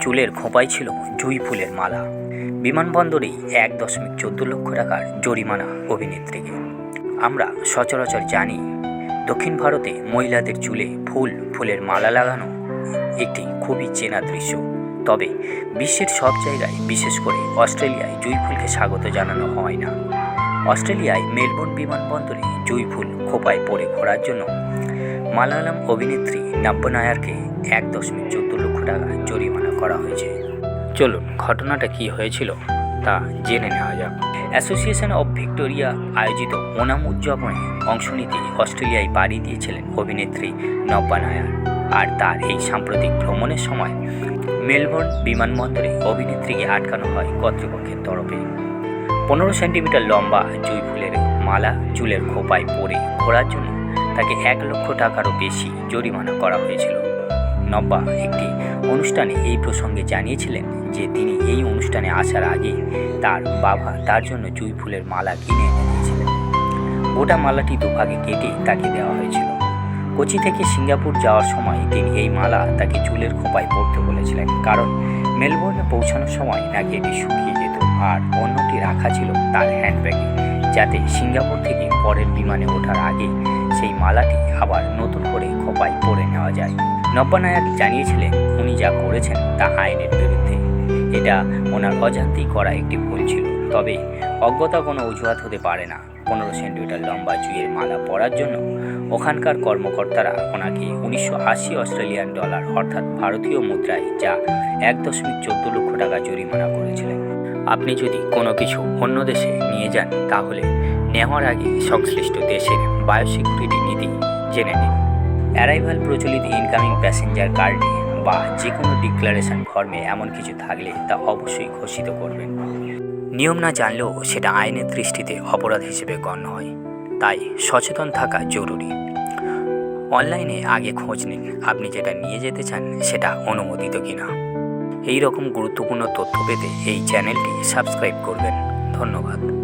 চুলের খোঁপায় ছিল জুঁই ফুলের মালা। বিমানবন্দরেই এক দশমিক চোদ্দ লক্ষ টাকার জরিমানা অভিনেত্রীকে। আমরা সচরাচর জানি, দক্ষিণ ভারতে মহিলাদের চুলে ফুল, ফুলের মালা লাগানো একটি খুবই চেনা দৃশ্য। তবে বিশ্বের সব জায়গায়, বিশেষ করে অস্ট্রেলিয়ায় জুঁই ফুলকে স্বাগত জানানো হয় না। অস্ট্রেলিয়ায় মেলবোর্ন বিমানবন্দরে জুঁই ফুল খোপায় পরে ঘোরার জন্য মালায়ালাম অভিনেত্রী নাব্য নায়ারকে এক দশমিক টাকা জরিমানা করা হয়েছে। চলুন, ঘটনাটা কি হয়েছিল তা জেনে নেওয়া যাক। অ্যাসোসিয়েশন অব ভিক্টোরিয়া আয়োজিত ওনাম উদযাপনে অংশ নিতে অস্ট্রেলিয়ায় পাড়ি দিয়েছিলেন অভিনেত্রী নব্বা নায়ার। আর তার এই সাম্প্রতিক ভ্রমণের সময় মেলবোর্ন বিমানবন্দরে অভিনেত্রীকে আটকানো হয় কর্তৃপক্ষের তরফে। পনেরো সেন্টিমিটার লম্বা জুঁই ফুলের মালা চুলের খোপায় পরে ঘোরার জন্য তাকে এক লক্ষ টাকারও বেশি জরিমানা করা হয়েছিল। নব্বা একটি অনুষ্ঠানে এই প্রসঙ্গে জানিয়েছিলেন যে তিনি এই অনুষ্ঠানে আসার আগে তার বাবা তার জন্য জুঁই ফুলের মালা কিনে এনে দিয়েছিলেন। গোটা মালাটি দুভাগে কেটে তাকে দেওয়া হয়েছিল। কোচি থেকে সিঙ্গাপুর যাওয়ার সময় তিনি এই মালা তাকে চুলের খোপায় পরতে বলেছিলেন কারণ মেলবোর্নে পৌঁছানোর সময় নাকি এটি শুকিয়ে যেত আর অন্যটি রাখা ছিল তার হ্যান্ডব্যাগে। যাতে সিঙ্গাপুর থেকে পরের বিমানে ওঠার আগে সেই মালাটি আবার নতুন করে খোপায় পরে নেওয়া যায়। নব্বা নায়ার জানিয়েছিলেন, উনি যা করেছেন তা আইনের বিরুদ্ধে। এটা ওনার অজান্তেই করা একটি ভুল ছিল। তবে অজ্ঞতা কোনো অজুহাত হতে পারে না। পনেরো সেন্টিমিটার লম্বা জুয়ের মালা পরার জন্য ওখানকার কর্মকর্তারা ওনাকে উনিশশো আশি অস্ট্রেলিয়ান ডলার, অর্থাৎ ভারতীয় মুদ্রায় যা এক দশমিক চোদ্দ লক্ষ টাকা জরিমানা করেছিলেন। আপনি যদি কোনো কিছু অন্য দেশে নিয়ে যান, তাহলে নেওয়ার আগে সংশ্লিষ্ট দেশের বায়োসিকিউরিটি নীতি জেনে নিন। অ্যারাইভাল প্রচলিত ইনকামিং প্যাসেঞ্জার কার্ডে বা যে কোনো ডিক্লারেশন ফর্মে এমন কিছু থাকলে তা অবশ্যই ঘোষিত করবেন। নিয়ম না জানলেও সেটা আইনের দৃষ্টিতে অপরাধ হিসেবে গণ্য হয়। তাই সচেতন থাকা জরুরি। অনলাইনে আগে খোঁজ নিন, আপনি যেটা নিয়ে যেতে চান সেটা অনুমোদিত কিনা। এই রকম গুরুত্বপূর্ণ তথ্য পেতে এই চ্যানেলটি সাবস্ক্রাইব করবেন। ধন্যবাদ।